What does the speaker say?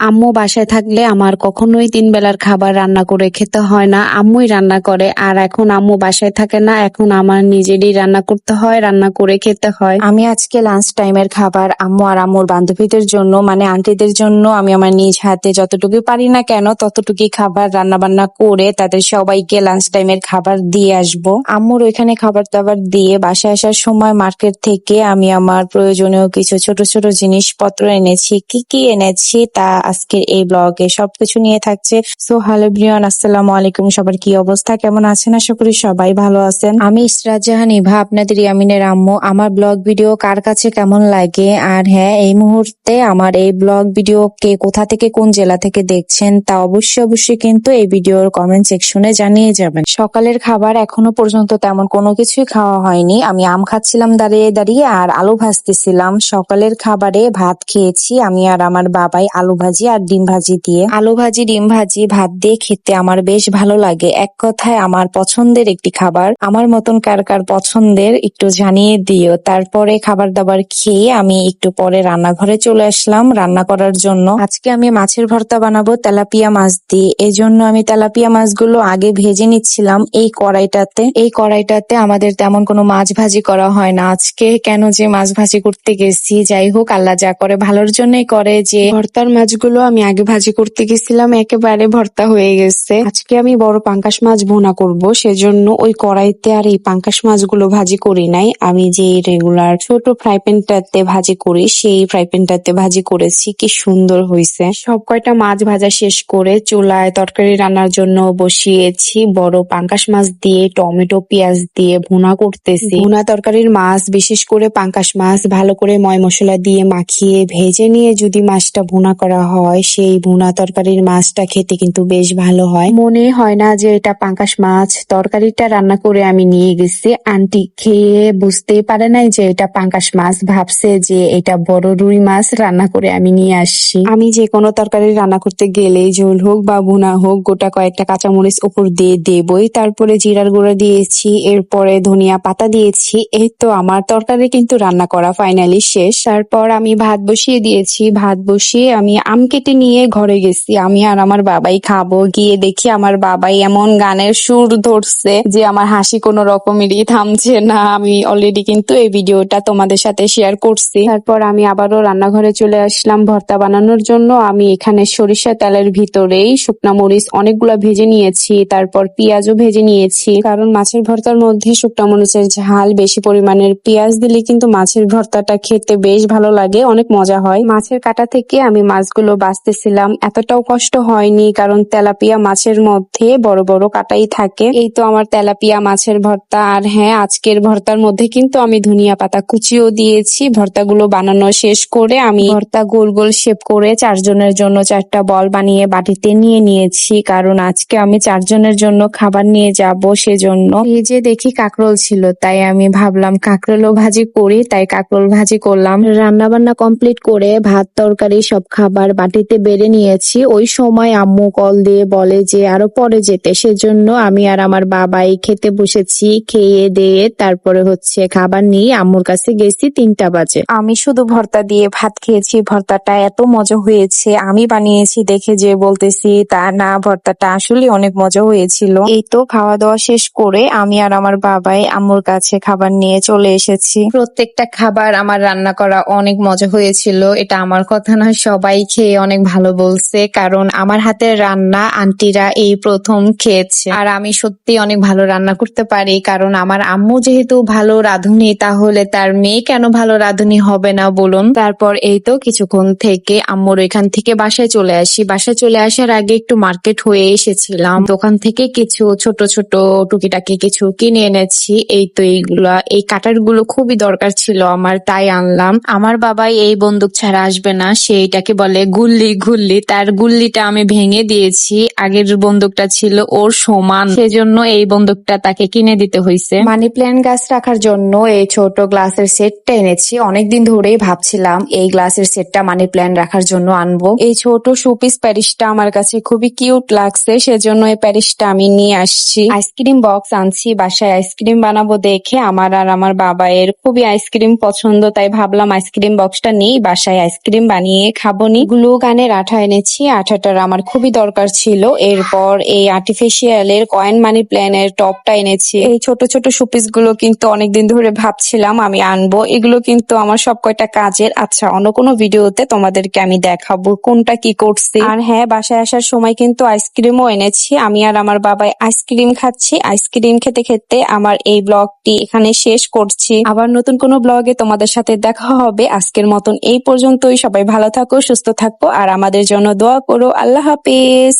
আম্মু বাসায় থাকলে আমার কখনোই তিন বেলার খাবার রান্না করে খেতে হয় না। আম্মুই রান্না করে, আর এখন আম্মু বাসায় থাকে না, এখন আমার নিজেরই রান্না করতে হয়, রান্না করে খেতে হয়। আমি আজকে লাঞ্চ টাইমের খাবার আম্মু আর আম্মুর বান্ধবীদের জন্য মানে আন্টিদের জন্য, আমি আমার নিজ হাতে যতটুকু পারি না কেন, ততটুকুই খাবার রান্না বান্না করে তাদের সবাইকে লাঞ্চ টাইমের খাবার দিয়ে আসব। আম্মুর ওইখানে খাবার দাবার দিয়ে বাসায় আসার সময় মার্কেট থেকে আমি আমার প্রয়োজনীয় কিছু ছোট ছোট জিনিসপত্র এনেছি। কি কি এনেছি তা আজকের এই ব্লগে সবকিছু নিয়ে থাকছে। সো হ্যালো ব্রিয়ান আসসালামু আলাইকুম। সবার কি অবস্থা? কেমন আছেন? আশা করি সবাই ভালো আছেন। আমি ইসরাত জাহান, ইভা আপনাদের ইয়ামিনের আম্মু। আমার ব্লগ ভিডিও কার কাছে কেমন লাগে? আর হ্যাঁ এই মুহূর্তে আমার এই ব্লগ ভিডিও কে কোথা থেকে, কোন জেলা থেকে দেখছেন, তা অবশ্যই অবশ্যই কিন্তু এই ভিডিওর কমেন্ট সেকশনে জানিয়ে যাবেন। সকালের খাবার এখনও পর্যন্ত তেমন কোনো কিছুই খাওয়া হয়নি। আমি আম খাচ্ছিলাম দাঁড়িয়ে দাঁড়িয়ে আর আলু ভাজতেছিলাম। সকালের খাবারে ভাত খেয়েছি আমি আর আমার বাবাই আলু ভাজি আর ডিম ভাজি দিয়ে। আলু ভাজি, ডিম ভাজি, ভাত দিয়ে খেতে আমার বেশ ভালো লাগে। এক কথায় আমার পছন্দের একটি খাবার। আমার মতন কার কার পছন্দের একটু জানিয়ে দিও। তারপরে খাবার দাবার খেয়ে আমি একটু পরে রান্নাঘরে চলে আসলাম। রান্না করার জন্য আজকে আমি মাছের ভর্তা বানাবো তেলাপিয়া মাছ দিয়ে। এই জন্য আমি তেলাপিয়া মাছগুলো আগে ভেজে নিচ্ছিলাম এই কড়াইটাতে। এই কড়াইটাতে আমাদের তেমন কোনো মাছ ভাজি করা হয় না। আজকে কেন যে মাছ ভাজি করতে গেছি, যাই হোক, আল্লাহ যা করে, ভালোর জন্যই করে যে ভর্তার মাছগুলো আমি আগে ভাজি করতে গেছিলাম, একেবারে ভর্তা হয়ে গেছে। আজকে আমি বড় পাঙ্কাশ মাছ ভুনা করব, সেজন্য ওই কড়াইতে আর এই পাঙ্কাশ মাছগুলো ভাজি করি নাই। আমি যে রেগুলার ছোট ফ্রাই প্যানটাতে ভাজি করি, সেই ফ্রাই প্যানটাতে ভাজি করেছি, কি সুন্দর হয়েছে সব কয়টা মাছ ভাজা শেষ করে চুলায় তরকারি রান্নার জন্য বসিয়েছি, বড় পাঙ্কাশ মাছ দিয়ে, টমেটো, পেঁয়াজ দিয়ে ভুনা করতেছি। ভুনা তরকারির মাছ, বিশেষ করে পাঙ্কাশ মাছ, ভালো করে ময় মশলা দিয়ে মাখিয়ে, ভেজে নিয়ে যদি মাছটা ভুনা করা হয় সেই ভুনা তরকারির মাছটা খেতে কিন্তু বেশ ভালো হয়। মনে হয় না যে এটা পাঙ্কাশ মাছ। তরকারিটা রান্না করে আমি নিয়ে গেছি। আন্টি খেয়ে বুঝতেই পারে নাই যে এটা পাঙ্কাশ মাছ। ভাবছে যে এটা বড় রুই মাছ। রান্না করে আমি নিয়ে আসছি। আমি যে কোনো তরকারি রান্না করতে গেলেই ঝোল হোক বা ভুনা হোক, গোটা কয়েকটা কাঁচামরিচ উপর দিয়ে দেবই। তারপরে জিরার গুঁড়ো দিয়েছি। এরপরে ধনিয়া পাতা দিয়েছি। এই তো আমার তরকারি কিন্তু রান্না করা ফাইনালি শেষ। তারপর আমি ভাত বসিয়ে দিয়েছি। ভাত বসিয়ে আমি আম কেটে নিয়ে ঘরে গেছি। আমি আর আমার বাবাই খাব। গিয়ে দেখি আমার বাবাই এমন গানের সুর ধরছে যে আমার হাসি কোনো রকমেরই থামছে না। আমি অলরেডি কিন্তু এই ভিডিওটা তোমাদের সাথে শেয়ার করছি। তারপর আমি আবারও রান্নাঘরে চলে আসলাম ভর্তা বানানোর জন্য। আমি এখানে সরিষা তেলের ভিতরেই শুকনা মরিচ অনেকগুলা ভেজে নিয়েছি। তারপর পেঁয়াজও ভেজে নিয়েছি। কারণ মাছের ভর্তার মধ্যে শুকনা মরিচের ঝাল বেশি পরিমাণের পেঁয়াজ দিলে কিন্তু মাছের ভর্তাটা খেতে বেশ ভালো লাগে। অনেক মজা হয়। মাছের কাটা থেকে আমি মাছগুলো বাছতেছিলাম এতটাও কষ্ট হয়নি, কারণ তেলাপিয়া মাছের মধ্যে বড় বড় কাটাই থাকে। এই তো আমার তেলাপিয়া মাছের ভর্তা, আর হ্যাঁ আজকের ভর্তার মধ্যে কিন্তু আমি ধনিয়া পাতা কুচিও দিয়েছি। ভর্তাগুলো বানানো শেষ করে আমি ভর্তা গোল গোল শেপ করে চারজনের জন্য চারটা বল বানিয়ে বাটিতে নিয়ে নিয়েছি। কারণ আজকে আমি চারজনের জন্য খাবার নিয়ে যাব সেজন্য। এই যে দেখি কাকরোল ছিল, তাই আমি ভাবলাম কাকরোলও ভাজি করি। তাই কাকরোল ভাজি করলাম। রান্না বান্না কমপ্লিট করে ভাত, তরকারি, সব খাবার বাটিতে বেড়ে নিয়েছি। ওই সময় আম্মু কল দিয়ে বলে যে আরও পরে যেতে। সেজন্য আমি আর আমার বাবাই খেতে বসেছি খেয়ে দিয়ে তারপরে হচ্ছে খাবার নিয়ে আম্মুর কাছে গেছি তিনটা বাজে। আমি শুধু ভর্তা দিয়ে ভাত খেয়েছি। ভর্তাটা এত মজা হয়েছে। আমি বানিয়েছি দেখে যে বলতেছি তা না ভর্তাটা আসলে অনেক মজা হয়েছিল। এই তো খাওয়া দাওয়া শেষ করে আমি আর আমার বাবাই আম্মুর কাছে খাবার নিয়ে চলে এসেছি। প্রত্যেকটা খাবার আমার রান্না করা অনেক মজা হয়েছিল। এটা আমার কথা না সবাই খেয়ে অনেক ভালো বলছে, কারণ আমার হাতের রান্না আন্টিরা এই প্রথম খেয়েছে। আর আমি সত্যি অনেক ভালো রান্না করতে পারি, কারণ আমার আম্মু যেহেতু ভালো রাঁধুনি, তাহলে তার মেয়ে কেন ভালো রাঁধুনি হবে না বলুন? তারপর এই তো কিছুক্ষণ থেকে আম্মুর এখান থেকে বাসায় চলে আসি। বাসায় চলে আসার আগে একটু মার্কেট হয়ে এসেছিলাম। দোকান থেকে কিছু ছোট ছোট টুকিটাকি কিছু কিনে এনেছি। এই তো এইগুলা, এই কাটারগুলো খুবই দরকার ছিল আমার, তাই আনলাম। আমার বাবাই এই বন্দুক ছাড়া আসবে না সেইটাকে বলে গুল্লি গুল্লি, তার গুল্লিটা আমি ভেঙে দিয়েছি। আগের বন্দুকটা ছিল ওর সমান। সেজন্য এই বন্দুকটা তাকে কিনে দিতে হয়েছে মানি প্ল্যান্ট গাছ রাখার জন্য এই ছোট গ্লাসের সেটটা এনেছি। অনেকদিন ধরেই ভাবছিলাম এই গ্লাসের সেটটা মানি প্ল্যান্ট রাখার জন্য আনব। এই ছোট শোপিস প্যারিসটা আমার কাছে খুবই কিউট লাগছে, সেজন্য এই প্যারিসটা আমি নিয়ে আসছি। আইসক্রিম বক্স আনছি, বাসায় আইসক্রিম বানাবো দেখে আমার আর আমার বাবা এর খুবই আইসক্রিম পছন্দ, তাই ভাবলাম আইসক্রিম বক্সটা নেই, বাসায় আইসক্রিম বানিয়ে খাব নি। গ্লু গানের আঠা এনেছি। আঠাটার আমার খুবই দরকার ছিল। এরপর এই আর্টিফিশিয়ালের কয়েন মানি প্ল্যানের টপটা এনেছি। এই ছোট ছোট শোপিসগুলো কিন্তু অনেকদিন ধরে ভাবছিলাম আমি আনব। এগুলো কিন্তু আমার সব কয়টা কাজের। আচ্ছা অন্য কোনো ভিডিওতে তোমাদেরকে আমি দেখাবো কোনটা কি করছি। আর হ্যাঁ বাসায় আসার সময় কিন্তু আইসক্রিমও এনেছি। আমি আর আমার বাবাই আইসক্রিম খাচ্ছি। আইসক্রিম খেতে খেতে আমার এই ব্লগটি এখানে শেষ করছি। আবার নতুন কোনো ব্লগে তোমাদের সাথে দেখা হবে। আজকের মতন এই পর্যন্তই। সবাই ভালো থাকো, সুস্থ থাকো। আর আমাদের জন্য দোয়া করো। আল্লাহ হাফিজ।